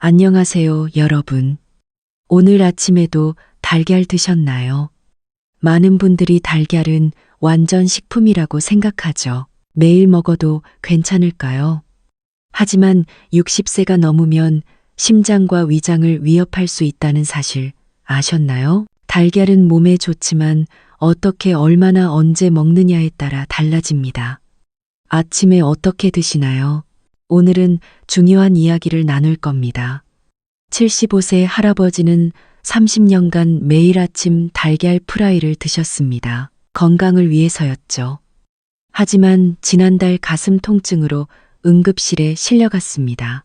안녕하세요, 여러분. 오늘 아침에도 달걀 드셨나요? 많은 분들이 달걀은 완전 식품이라고 생각하죠. 매일 먹어도 괜찮을까요? 하지만 60세가 넘으면 심장과 위장을 위협할 수 있다는 사실 아셨나요? 달걀은 몸에 좋지만 어떻게 얼마나 언제 먹느냐에 따라 달라집니다. 아침에 어떻게 드시나요? 오늘은 중요한 이야기를 나눌 겁니다. 75세 할아버지는 30년간 매일 아침 달걀 프라이를 드셨습니다. 건강을 위해서였죠. 하지만 지난달 가슴 통증으로 응급실에 실려갔습니다.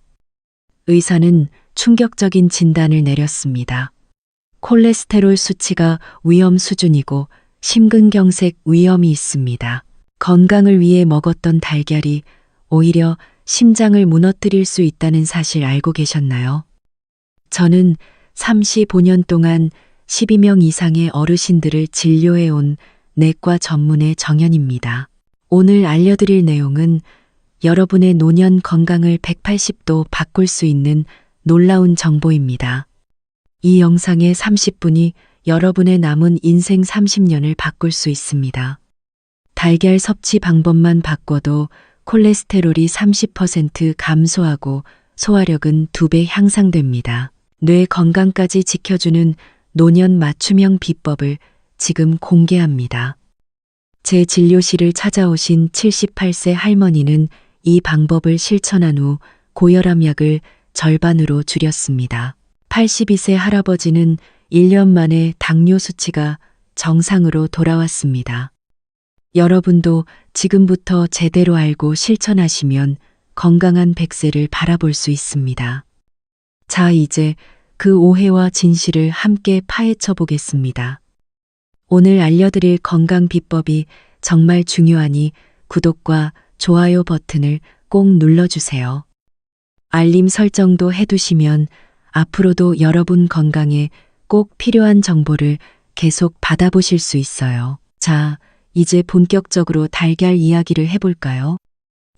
의사는 충격적인 진단을 내렸습니다. 콜레스테롤 수치가 위험 수준이고 심근경색 위험이 있습니다. 건강을 위해 먹었던 달걀이 오히려 심장을 무너뜨릴 수 있다는 사실 알고 계셨나요? 저는 35년 동안 12명 이상의 어르신들을 진료해온 내과 전문의 정연입니다. 오늘 알려드릴 내용은 여러분의 노년 건강을 180도 바꿀 수 있는 놀라운 정보입니다. 이 영상의 30분이 여러분의 남은 인생 30년을 바꿀 수 있습니다. 달걀 섭취 방법만 바꿔도 콜레스테롤이 30% 감소하고 소화력은 2배 향상됩니다. 뇌 건강까지 지켜주는 노년 맞춤형 비법을 지금 공개합니다. 제 진료실을 찾아오신 78세 할머니는 이 방법을 실천한 후 고혈압 약을 절반으로 줄였습니다. 82세 할아버지는 1년 만에 당뇨 수치가 정상으로 돌아왔습니다. 여러분도 지금부터 제대로 알고 실천하시면 건강한 100세를 바라볼 수 있습니다. 자, 이제 그 오해와 진실을 함께 파헤쳐 보겠습니다. 오늘 알려드릴 건강 비법이 정말 중요하니 구독과 좋아요 버튼을 꼭 눌러주세요. 알림 설정도 해두시면 앞으로도 여러분 건강에 꼭 필요한 정보를 계속 받아보실 수 있어요. 자, 이제 본격적으로 달걀 이야기를 해볼까요?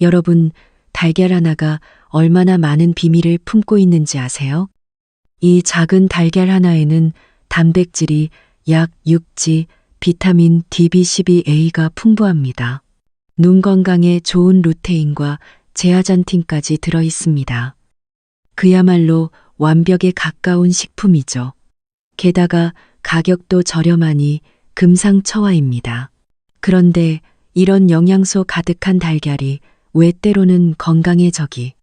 여러분, 달걀 하나가 얼마나 많은 비밀을 품고 있는지 아세요? 이 작은 달걀 하나에는 단백질이 약 6지, 비타민 DB12A가 풍부합니다. 눈 건강에 좋은 루테인과 제아잔틴까지 들어 있습니다. 그야말로 완벽에 가까운 식품이죠. 게다가 가격도 저렴하니 금상첨화입니다. 그런데 이런 영양소 가득한 달걀이 왜 때로는 건강의 적이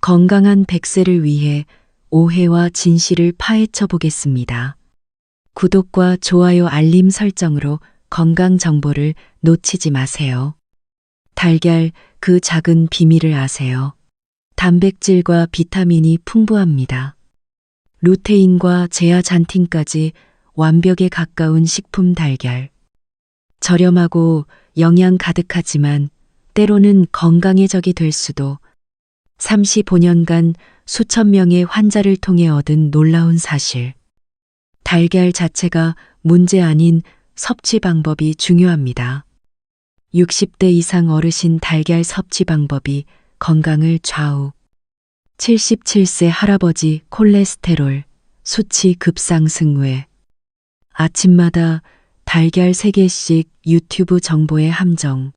건강한 백세를 위해 오해와 진실을 파헤쳐 보겠습니다. 구독과 좋아요 알림 설정으로 건강 정보를 놓치지 마세요. 달걀 그 작은 비밀을 아세요. 단백질과 비타민이 풍부합니다. 루테인과 제아잔틴까지 완벽에 가까운 식품 달걀. 저렴하고 영양 가득하지만 때로는 건강의 적이 될 수도 35년간 수천 명의 환자를 통해 얻은 놀라운 사실. 달걀 자체가 문제 아닌 섭취 방법이 중요합니다. 60대 이상 어르신 달걀 섭취 방법이 건강을 좌우. 77세 할아버지 콜레스테롤 수치 급상승 외. 아침마다 달걀 3개씩 유튜브 정보의 함정.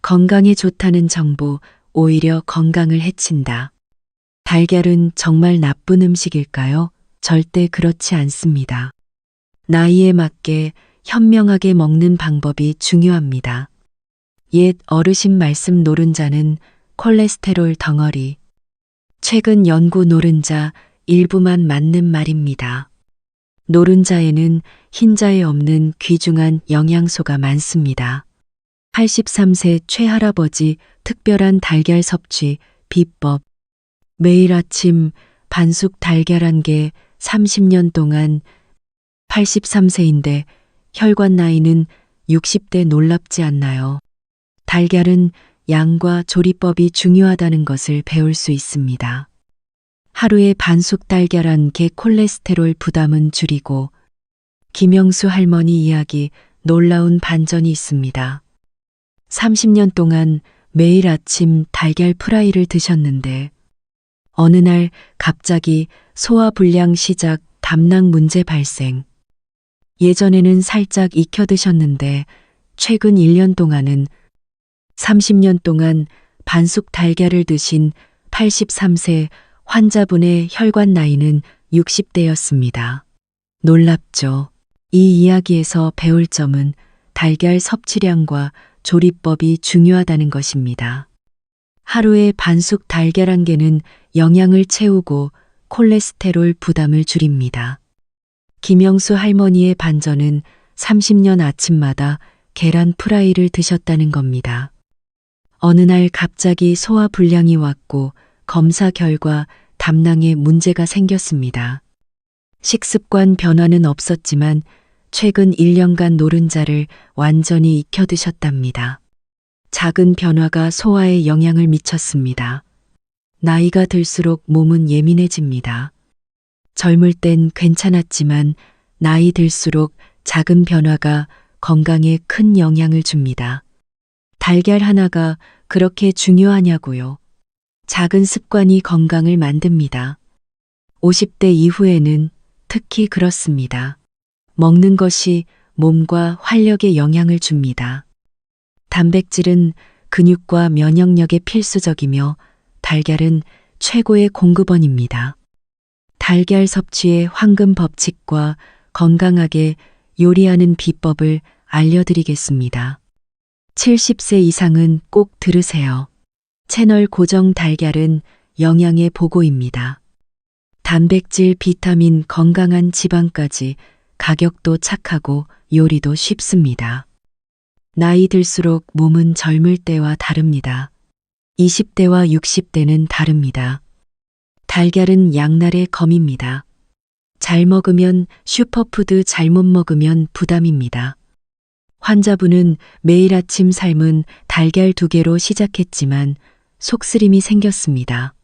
건강에 좋다는 정보 오히려 건강을 해친다. 달걀은 정말 나쁜 음식일까요? 절대 그렇지 않습니다. 나이에 맞게 현명하게 먹는 방법이 중요합니다. 옛 어르신 말씀 노른자는 콜레스테롤 덩어리. 최근 연구 노른자 일부만 맞는 말입니다. 노른자에는 흰자에 없는 귀중한 영양소가 많습니다. 83세 최할아버지 특별한 달걀 섭취 비법. 매일 아침 반숙 달걀 한 개 30년 동안 83세인데 혈관 나이는 60대 놀랍지 않나요? 달걀은 양과 조리법이 중요하다는 것을 배울 수 있습니다. 하루에 반숙 달걀 한 개 콜레스테롤 부담은 줄이고 김영수 할머니 이야기 놀라운 반전이 있습니다. 30년 동안 매일 아침 달걀 프라이를 드셨는데 어느 날 갑자기 소화 불량 시작 담낭 문제 발생. 예전에는 살짝 익혀 드셨는데 최근 1년 동안은 30년 동안 반숙 달걀을 드신 83세 환자분의 혈관 나이는 60대였습니다. 놀랍죠. 이 이야기에서 배울 점은 달걀 섭취량과 조리법이 중요하다는 것입니다. 하루에 반숙 달걀 한 개는 영양을 채우고 콜레스테롤 부담을 줄입니다. 김영수 할머니의 반전은 30년 아침마다 계란 프라이를 드셨다는 겁니다. 어느 날 갑자기 소화 불량이 왔고 검사 결과 담낭에 문제가 생겼습니다. 식습관 변화는 없었지만 최근 1년간 노른자를 완전히 익혀 드셨답니다. 작은 변화가 소화에 영향을 미쳤습니다. 나이가 들수록 몸은 예민해집니다. 젊을 땐 괜찮았지만 나이 들수록 작은 변화가 건강에 큰 영향을 줍니다. 달걀 하나가 그렇게 중요하냐고요. 작은 습관이 건강을 만듭니다. 50대 이후에는 특히 그렇습니다. 먹는 것이 몸과 활력에 영향을 줍니다. 단백질은 근육과 면역력에 필수적이며 달걀은 최고의 공급원입니다. 달걀 섭취의 황금 법칙과 건강하게 요리하는 비법을 알려드리겠습니다. 70세 이상은 꼭 들으세요. 채널 고정 달걀은 영양의 보고입니다. 단백질, 비타민, 건강한 지방까지 가격도 착하고 요리도 쉽습니다. 나이 들수록 몸은 젊을 때와 다릅니다. 20대와 60대는 다릅니다. 달걀은 양날의 검입니다. 잘 먹으면 슈퍼푸드 잘못 먹으면 부담입니다. 환자분은 매일 아침 삶은 달걀 두 개로 시작했지만 속쓰림이 생겼습니다.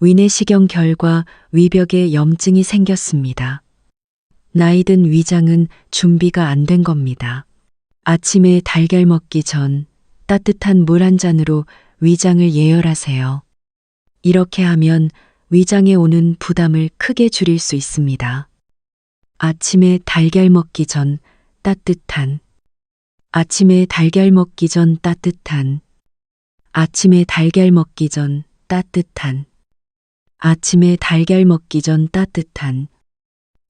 위내시경 결과 위벽에 염증이 생겼습니다. 나이든 위장은 준비가 안 된 겁니다. 아침에 달걀 먹기 전 따뜻한 물 한 잔으로 위장을 예열하세요. 이렇게 하면 위장에 오는 부담을 크게 줄일 수 있습니다. 아침에 달걀 먹기 전 따뜻한 아침에 달걀 먹기 전 따뜻한 아침에 달걀 먹기 전 따뜻한 아침에 달걀 먹기 전 따뜻한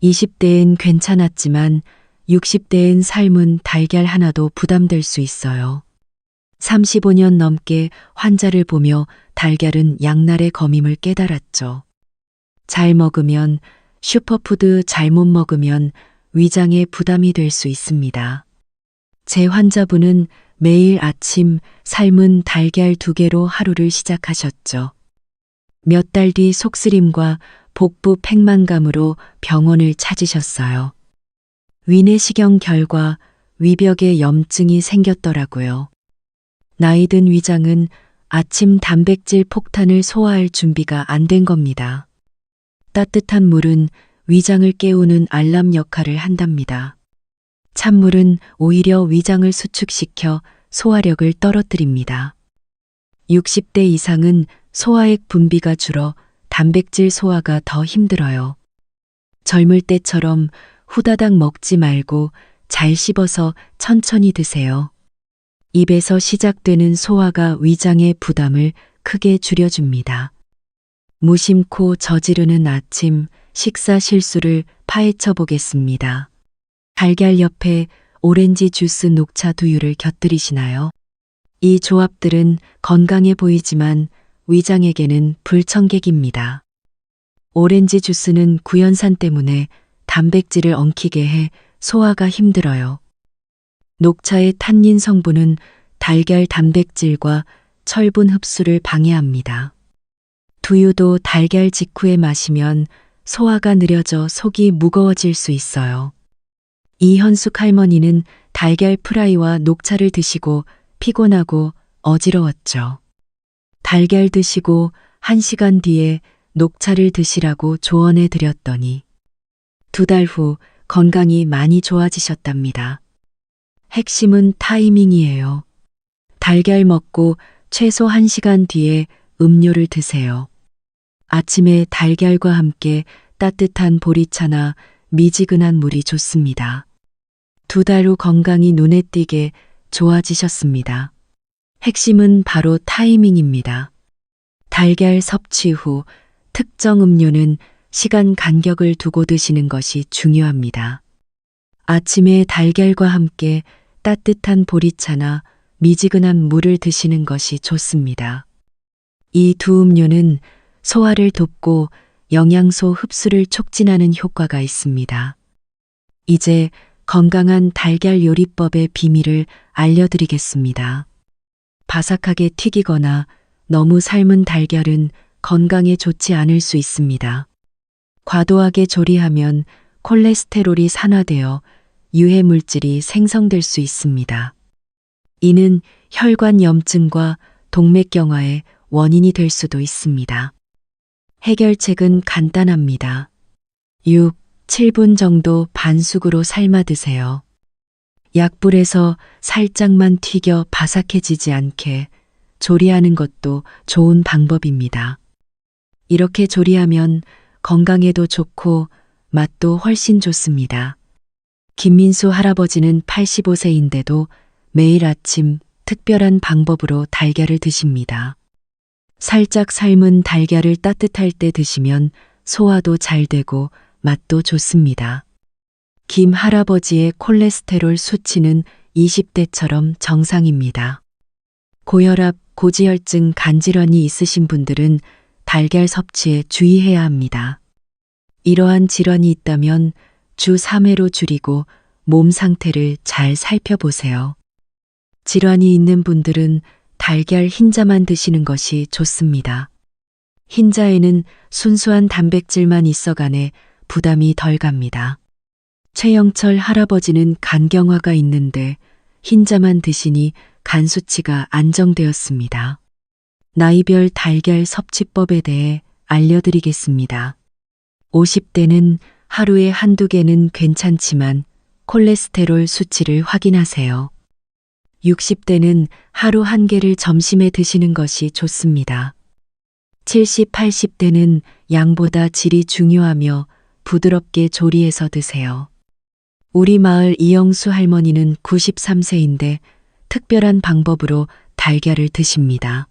20대엔 괜찮았지만 60대엔 삶은 달걀 하나도 부담될 수 있어요. 35년 넘게 환자를 보며 달걀은 양날의 검임을 깨달았죠. 잘 먹으면 슈퍼푸드 잘못 먹으면 위장에 부담이 될 수 있습니다. 제 환자분은 매일 아침 삶은 달걀 두 개로 하루를 시작하셨죠. 몇 달 뒤 속쓰림과 복부 팽만감으로 병원을 찾으셨어요. 위내시경 결과 위벽에 염증이 생겼더라고요. 나이든 위장은 아침 단백질 폭탄을 소화할 준비가 안 된 겁니다. 따뜻한 물은 위장을 깨우는 알람 역할을 한답니다. 찬물은 오히려 위장을 수축시켜 소화력을 떨어뜨립니다. 60대 이상은 소화액 분비가 줄어 단백질 소화가 더 힘들어요. 젊을 때처럼 후다닥 먹지 말고 잘 씹어서 천천히 드세요. 입에서 시작되는 소화가 위장의 부담을 크게 줄여줍니다. 무심코 저지르는 아침 식사 실수를 파헤쳐 보겠습니다. 달걀 옆에 오렌지 주스 녹차 두유를 곁들이시나요? 이 조합들은 건강해 보이지만 위장에게는 불청객입니다. 오렌지 주스는 구연산 때문에 단백질을 엉키게 해 소화가 힘들어요. 녹차의 탄닌 성분은 달걀 단백질과 철분 흡수를 방해합니다. 두유도 달걀 직후에 마시면 소화가 느려져 속이 무거워질 수 있어요. 이현숙 할머니는 달걀 프라이와 녹차를 드시고 피곤하고 어지러웠죠. 달걀 드시고 한 시간 뒤에 녹차를 드시라고 조언해 드렸더니 두 달 후 건강이 많이 좋아지셨답니다. 핵심은 타이밍이에요. 달걀 먹고 최소 1시간 뒤에 음료를 드세요. 아침에 달걀과 함께 따뜻한 보리차나 미지근한 물이 좋습니다. 두 달 후 건강이 눈에 띄게 좋아지셨습니다. 핵심은 바로 타이밍입니다. 달걀 섭취 후 특정 음료는 시간 간격을 두고 드시는 것이 중요합니다. 아침에 달걀과 함께 따뜻한 보리차나 미지근한 물을 드시는 것이 좋습니다. 이 두 음료는 소화를 돕고 영양소 흡수를 촉진하는 효과가 있습니다. 이제 건강한 달걀 요리법의 비밀을 알려드리겠습니다. 바삭하게 튀기거나 너무 삶은 달걀은 건강에 좋지 않을 수 있습니다. 과도하게 조리하면 콜레스테롤이 산화되어 유해 물질이 생성될 수 있습니다. 이는 혈관 염증과 동맥경화의 원인이 될 수도 있습니다. 해결책은 간단합니다. 6, 7분 정도 반숙으로 삶아 드세요. 약불에서 살짝만 튀겨 바삭해지지 않게 조리하는 것도 좋은 방법입니다. 이렇게 조리하면 건강에도 좋고 맛도 훨씬 좋습니다. 김민수 할아버지는 85세인데도 매일 아침 특별한 방법으로 달걀을 드십니다. 살짝 삶은 달걀을 따뜻할 때 드시면 소화도 잘 되고 맛도 좋습니다. 김 할아버지의 콜레스테롤 수치는 20대처럼 정상입니다. 고혈압, 고지혈증, 간질환이 있으신 분들은 달걀 섭취에 주의해야 합니다. 이러한 질환이 있다면 주 3회로 줄이고 몸 상태를 잘 살펴보세요. 질환이 있는 분들은 달걀 흰자만 드시는 것이 좋습니다. 흰자에는 순수한 단백질만 있어가네 부담이 덜 갑니다. 최영철 할아버지는 간경화가 있는데 흰자만 드시니 간 수치가 안정되었습니다. 나이별 달걀 섭취법에 대해 알려드리겠습니다. 50대는 하루에 한두 개는 괜찮지만 콜레스테롤 수치를 확인하세요. 60대는 하루 한 개를 점심에 드시는 것이 좋습니다. 70, 80대는 양보다 질이 중요하며 부드럽게 조리해서 드세요. 우리 마을 이영수 할머니는 93세인데 특별한 방법으로 달걀을 드십니다.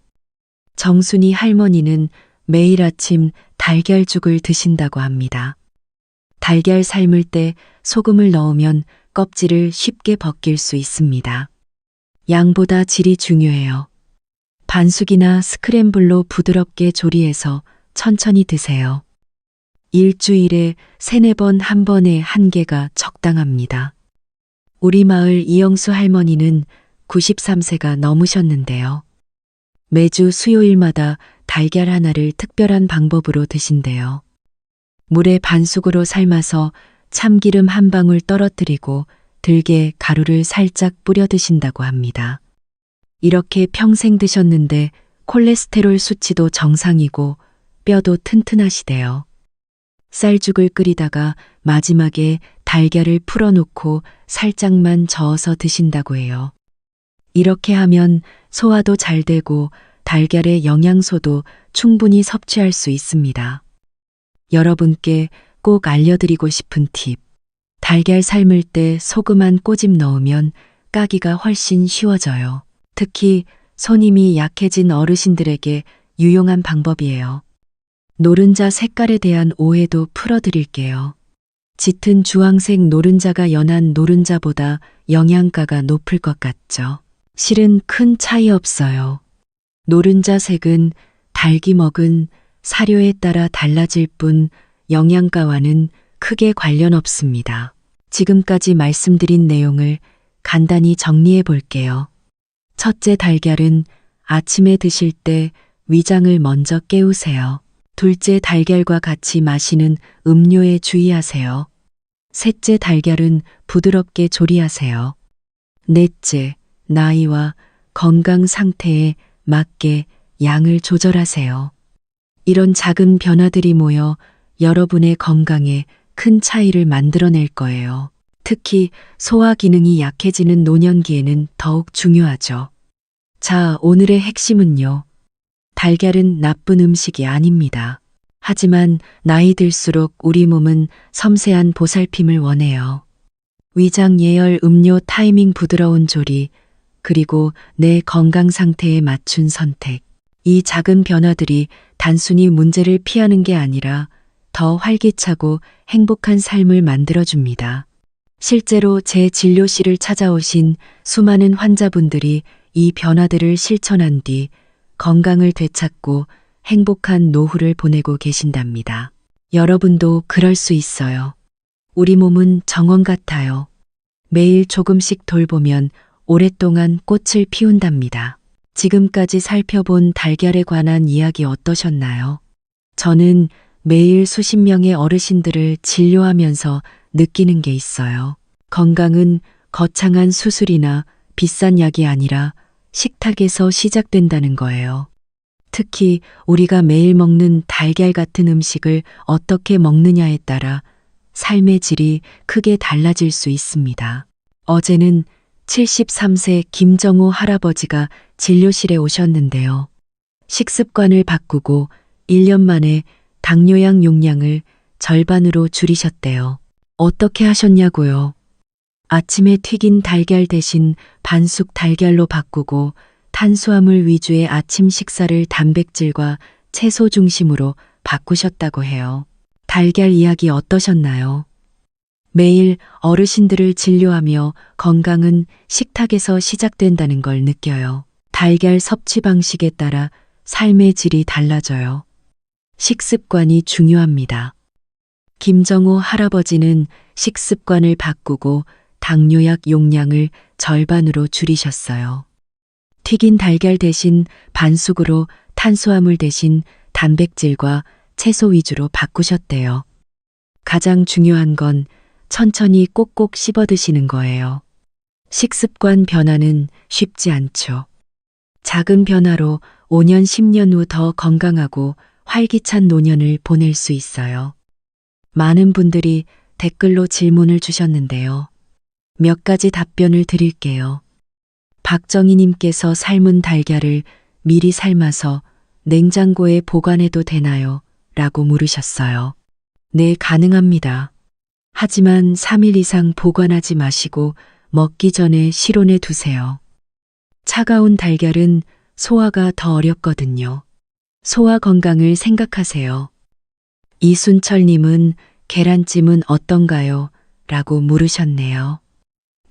정순이 할머니는 매일 아침 달걀죽을 드신다고 합니다. 달걀 삶을 때 소금을 넣으면 껍질을 쉽게 벗길 수 있습니다. 양보다 질이 중요해요. 반숙이나 스크램블로 부드럽게 조리해서 천천히 드세요. 일주일에 세네 번 한 번에 한 개가 적당합니다. 우리 마을 이영수 할머니는 93세가 넘으셨는데요. 매주 수요일마다 달걀 하나를 특별한 방법으로 드신대요. 물에 반숙으로 삶아서 참기름 한 방울 떨어뜨리고 들깨 가루를 살짝 뿌려 드신다고 합니다. 이렇게 평생 드셨는데 콜레스테롤 수치도 정상이고 뼈도 튼튼하시대요. 쌀죽을 끓이다가 마지막에 달걀을 풀어놓고 살짝만 저어서 드신다고 해요. 이렇게 하면 소화도 잘 되고 달걀의 영양소도 충분히 섭취할 수 있습니다. 여러분께 꼭 알려드리고 싶은 팁. 달걀 삶을 때 소금 한 꼬집 넣으면 까기가 훨씬 쉬워져요. 특히 손님이 약해진 어르신들에게 유용한 방법이에요. 노른자 색깔에 대한 오해도 풀어드릴게요. 짙은 주황색 노른자가 연한 노른자보다 영양가가 높을 것 같죠? 실은 큰 차이 없어요. 노른자 색은 달기 먹은 사료에 따라 달라질 뿐 영양가와는 크게 관련 없습니다. 지금까지 말씀드린 내용을 간단히 정리해 볼게요. 첫째 달걀은 아침에 드실 때 위장을 먼저 깨우세요. 둘째 달걀과 같이 마시는 음료에 주의하세요. 셋째 달걀은 부드럽게 조리하세요. 넷째, 나이와 건강 상태에 맞게 양을 조절하세요. 이런 작은 변화들이 모여 여러분의 건강에 큰 차이를 만들어낼 거예요. 특히 소화 기능이 약해지는 노년기에는 더욱 중요하죠. 자, 오늘의 핵심은요. 달걀은 나쁜 음식이 아닙니다. 하지만 나이 들수록 우리 몸은 섬세한 보살핌을 원해요. 위장 예열 음료 타이밍 부드러운 조리, 그리고 내 건강 상태에 맞춘 선택. 이 작은 변화들이 단순히 문제를 피하는 게 아니라 더 활기차고 행복한 삶을 만들어줍니다. 실제로 제 진료실을 찾아오신 수많은 환자분들이 이 변화들을 실천한 뒤 건강을 되찾고 행복한 노후를 보내고 계신답니다. 여러분도 그럴 수 있어요. 우리 몸은 정원 같아요. 매일 조금씩 돌보면 오랫동안 꽃을 피운답니다. 지금까지 살펴본 달걀에 관한 이야기 어떠셨나요? 저는 매일 수십 명의 어르신들을 진료하면서 느끼는 게 있어요. 건강은 거창한 수술이나 비싼 약이 아니라 식탁에서 시작된다는 거예요. 특히 우리가 매일 먹는 달걀 같은 음식을 어떻게 먹느냐에 따라 삶의 질이 크게 달라질 수 있습니다. 어제는 73세 김정호 할아버지가 진료실에 오셨는데요. 식습관을 바꾸고 1년 만에 당뇨약 용량을 절반으로 줄이셨대요. 어떻게 하셨냐고요? 아침에 튀긴 달걀 대신 반숙 달걀로 바꾸고 탄수화물 위주의 아침 식사를 단백질과 채소 중심으로 바꾸셨다고 해요. 달걀 이야기 어떠셨나요? 매일 어르신들을 진료하며 건강은 식탁에서 시작된다는 걸 느껴요. 달걀 섭취 방식에 따라 삶의 질이 달라져요. 식습관이 중요합니다. 김정호 할아버지는 식습관을 바꾸고 당뇨약 용량을 절반으로 줄이셨어요. 튀긴 달걀 대신 반숙으로 탄수화물 대신 단백질과 채소 위주로 바꾸셨대요. 가장 중요한 건 천천히 꼭꼭 씹어 드시는 거예요. 식습관 변화는 쉽지 않죠. 작은 변화로 5년, 10년 후 더 건강하고 활기찬 노년을 보낼 수 있어요. 많은 분들이 댓글로 질문을 주셨는데요. 몇 가지 답변을 드릴게요. 박정희님께서 삶은 달걀을 미리 삶아서 냉장고에 보관해도 되나요? 라고 물으셨어요. 네, 가능합니다. 하지만 3일 이상 보관하지 마시고 먹기 전에 실온에 두세요. 차가운 달걀은 소화가 더 어렵거든요. 소화 건강을 생각하세요. 이순철님은 계란찜은 어떤가요? 라고 물으셨네요.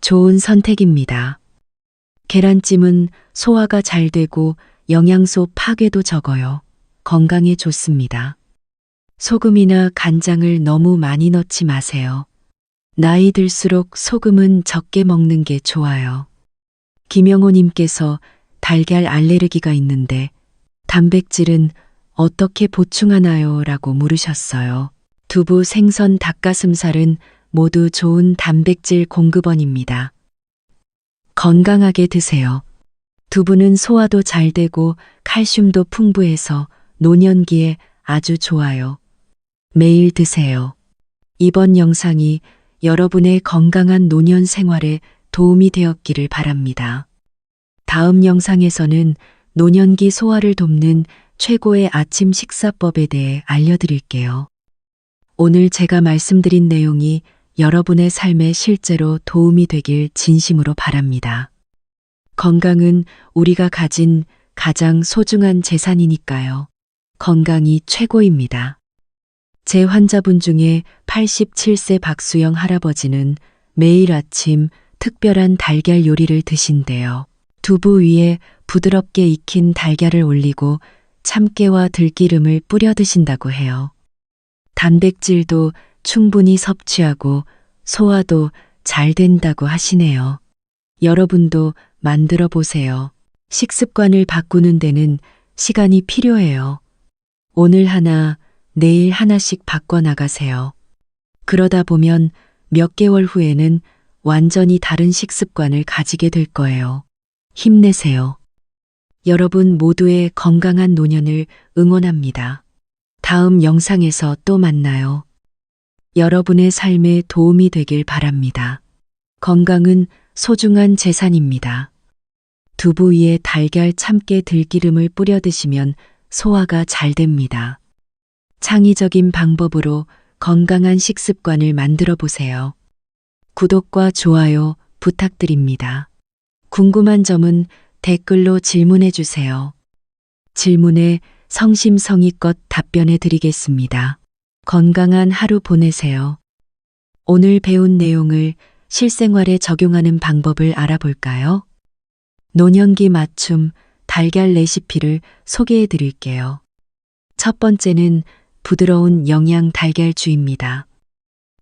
좋은 선택입니다. 계란찜은 소화가 잘 되고 영양소 파괴도 적어요. 건강에 좋습니다. 소금이나 간장을 너무 많이 넣지 마세요. 나이 들수록 소금은 적게 먹는 게 좋아요. 김영호님께서 달걀 알레르기가 있는데 단백질은 어떻게 보충하나요? 라고 물으셨어요. 두부, 생선, 닭가슴살은 모두 좋은 단백질 공급원입니다. 건강하게 드세요. 두부는 소화도 잘 되고 칼슘도 풍부해서 노년기에 아주 좋아요. 매일 드세요. 이번 영상이 여러분의 건강한 노년 생활에 도움이 되었기를 바랍니다. 다음 영상에서는 노년기 소화를 돕는 최고의 아침 식사법에 대해 알려드릴게요. 오늘 제가 말씀드린 내용이 여러분의 삶에 실제로 도움이 되길 진심으로 바랍니다. 건강은 우리가 가진 가장 소중한 재산이니까요. 건강이 최고입니다. 제 환자분 중에 87세 박수영 할아버지는 매일 아침 특별한 달걀 요리를 드신대요. 두부 위에 부드럽게 익힌 달걀을 올리고 참깨와 들기름을 뿌려 드신다고 해요. 단백질도 충분히 섭취하고 소화도 잘 된다고 하시네요. 여러분도 만들어 보세요. 식습관을 바꾸는 데는 시간이 필요해요. 오늘 하나, 내일 하나씩 바꿔 나가세요. 그러다 보면 몇 개월 후에는 완전히 다른 식습관을 가지게 될 거예요. 힘내세요. 여러분 모두의 건강한 노년을 응원합니다. 다음 영상에서 또 만나요. 여러분의 삶에 도움이 되길 바랍니다. 건강은 소중한 재산입니다. 두부 위에 달걀 참깨 들기름을 뿌려 드시면 소화가 잘 됩니다. 창의적인 방법으로 건강한 식습관을 만들어 보세요. 구독과 좋아요 부탁드립니다. 궁금한 점은 댓글로 질문해 주세요. 질문에 성심성의껏 답변해 드리겠습니다. 건강한 하루 보내세요. 오늘 배운 내용을 실생활에 적용하는 방법을 알아볼까요? 노년기 맞춤 달걀 레시피를 소개해 드릴게요. 첫 번째는 부드러운 영양 달걀주입니다.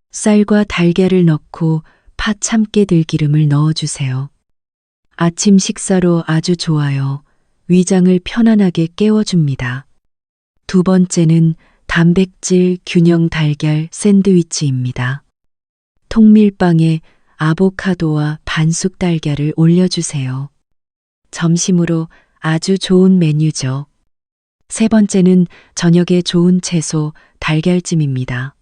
쌀과 달걀을 넣고 파 참깨 들기름을 넣어주세요. 아침 식사로 아주 좋아요. 위장을 편안하게 깨워줍니다. 두 번째는 단백질 균형 달걀 샌드위치입니다. 통밀빵에 아보카도와 반숙 달걀을 올려주세요. 점심으로 아주 좋은 메뉴죠. 세 번째는 저녁에 좋은 채소 달걀찜입니다.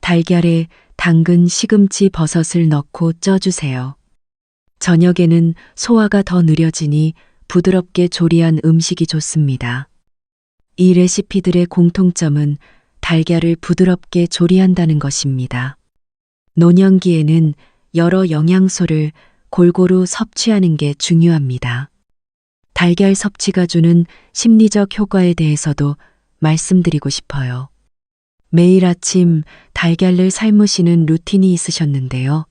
달걀에 당근, 시금치, 버섯을 넣고 쪄주세요. 저녁에는 소화가 더 느려지니 부드럽게 조리한 음식이 좋습니다. 이 레시피들의 공통점은 달걀을 부드럽게 조리한다는 것입니다. 노년기에는 여러 영양소를 골고루 섭취하는 게 중요합니다. 달걀 섭취가 주는 심리적 효과에 대해서도 말씀드리고 싶어요. 매일 아침 달걀을 삶으시는 루틴이 있으셨는데요.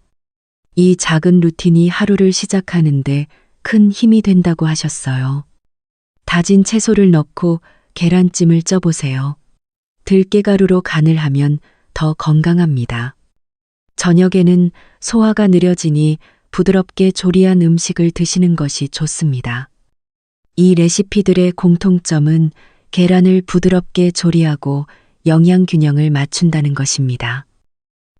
이 작은 루틴이 하루를 시작하는데 큰 힘이 된다고 하셨어요. 다진 채소를 넣고 계란찜을 쪄보세요. 들깨가루로 간을 하면 더 건강합니다. 저녁에는 소화가 느려지니 부드럽게 조리한 음식을 드시는 것이 좋습니다. 이 레시피들의 공통점은 계란을 부드럽게 조리하고 영양 균형을 맞춘다는 것입니다.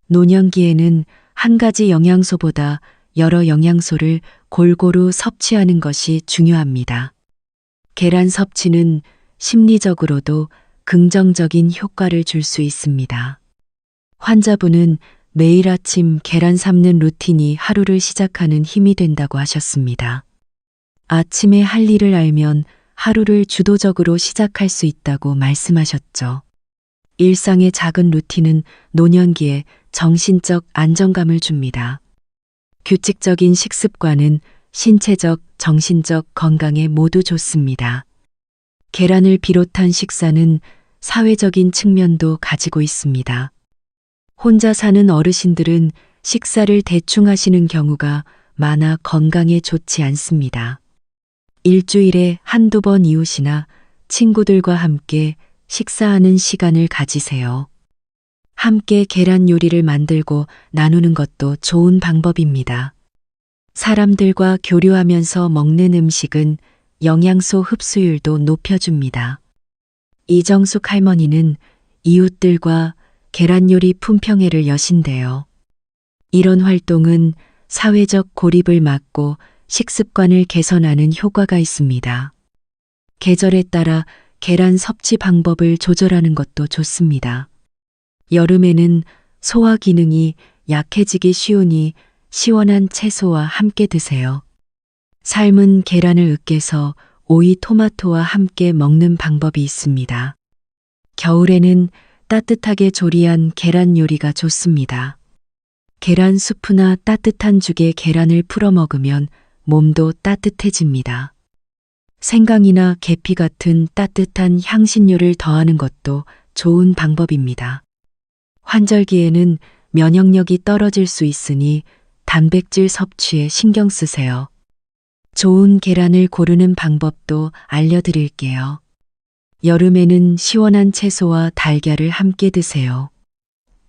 노년기에는 한 가지 영양소보다 여러 영양소를 골고루 섭취하는 것이 중요합니다. 계란 섭취는 심리적으로도 긍정적인 효과를 줄 수 있습니다. 환자분은 매일 아침 계란 삶는 루틴이 하루를 시작하는 힘이 된다고 하셨습니다. 아침에 할 일을 알면 하루를 주도적으로 시작할 수 있다고 말씀하셨죠. 일상의 작은 루틴은 노년기에 정신적 안정감을 줍니다. 규칙적인 식습관은 신체적, 정신적 건강에 모두 좋습니다. 계란을 비롯한 식사는 사회적인 측면도 가지고 있습니다. 혼자 사는 어르신들은 식사를 대충 하시는 경우가 많아 건강에 좋지 않습니다. 일주일에 한두 번 이웃이나 친구들과 함께 식사하는 시간을 가지세요. 함께 계란 요리를 만들고 나누는 것도 좋은 방법입니다. 사람들과 교류하면서 먹는 음식은 영양소 흡수율도 높여줍니다. 이정숙 할머니는 이웃들과 계란 요리 품평회를 여신대요. 이런 활동은 사회적 고립을 막고 식습관을 개선하는 효과가 있습니다. 계절에 따라 계란 섭취 방법을 조절하는 것도 좋습니다. 여름에는 소화 기능이 약해지기 쉬우니 시원한 채소와 함께 드세요. 삶은 계란을 으깨서 오이 토마토와 함께 먹는 방법이 있습니다. 겨울에는 따뜻하게 조리한 계란 요리가 좋습니다. 계란 수프나 따뜻한 죽에 계란을 풀어 먹으면 몸도 따뜻해집니다. 생강이나 계피 같은 따뜻한 향신료를 더하는 것도 좋은 방법입니다. 환절기에는 면역력이 떨어질 수 있으니 단백질 섭취에 신경 쓰세요. 좋은 계란을 고르는 방법도 알려드릴게요. 여름에는 시원한 채소와 달걀을 함께 드세요.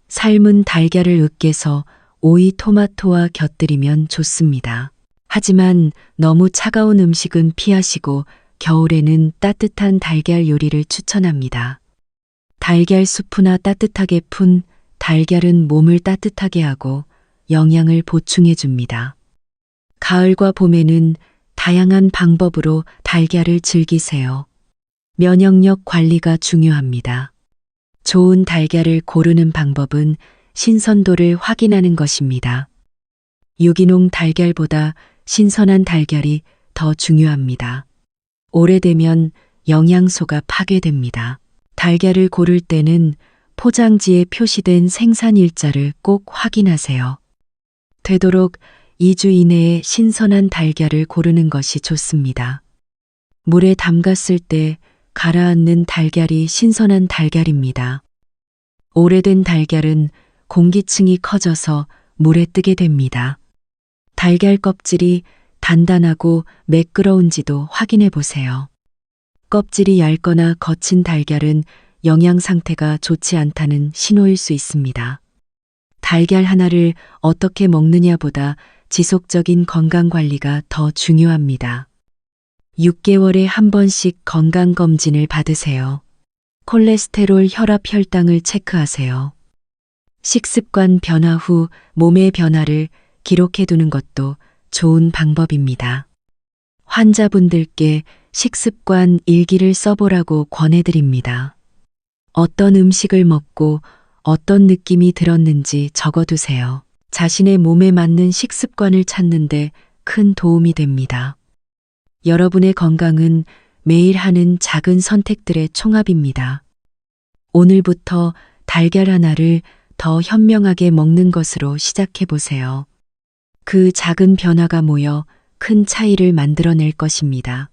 삶은 달걀을 으깨서 오이 토마토와 곁들이면 좋습니다. 하지만 너무 차가운 음식은 피하시고 겨울에는 따뜻한 달걀 요리를 추천합니다. 달걀 수프나 따뜻하게 푼 달걀은 몸을 따뜻하게 하고 영양을 보충해 줍니다. 가을과 봄에는 다양한 방법으로 달걀을 즐기세요. 면역력 관리가 중요합니다. 좋은 달걀을 고르는 방법은 신선도를 확인하는 것입니다. 유기농 달걀보다 신선한 달걀이 더 중요합니다. 오래되면 영양소가 파괴됩니다. 달걀을 고를 때는 포장지에 표시된 생산 일자를 꼭 확인하세요. 되도록 2주 이내에 신선한 달걀을 고르는 것이 좋습니다. 물에 담갔을 때 가라앉는 달걀이 신선한 달걀입니다. 오래된 달걀은 공기층이 커져서 물에 뜨게 됩니다. 달걀 껍질이 단단하고 매끄러운지도 확인해 보세요. 껍질이 얇거나 거친 달걀은 영양 상태가 좋지 않다는 신호일 수 있습니다. 달걀 하나를 어떻게 먹느냐보다 지속적인 건강 관리가 더 중요합니다. 6개월에 한 번씩 건강검진을 받으세요. 콜레스테롤 혈압 혈당을 체크하세요. 식습관 변화 후 몸의 변화를 기록해 두는 것도 좋은 방법입니다. 환자분들께 식습관 일기를 써보라고 권해드립니다. 어떤 음식을 먹고 어떤 느낌이 들었는지 적어두세요. 자신의 몸에 맞는 식습관을 찾는데 큰 도움이 됩니다. 여러분의 건강은 매일 하는 작은 선택들의 총합입니다. 오늘부터 달걀 하나를 더 현명하게 먹는 것으로 시작해 보세요. 그 작은 변화가 모여 큰 차이를 만들어낼 것입니다.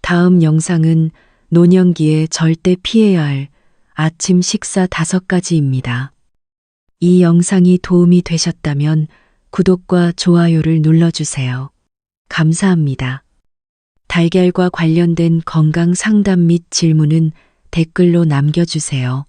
다음 영상은 노년기에 절대 피해야 할 아침 식사 다섯 가지입니다. 이 영상이 도움이 되셨다면 구독과 좋아요를 눌러주세요. 감사합니다. 달걀과 관련된 건강 상담 및 질문은 댓글로 남겨주세요.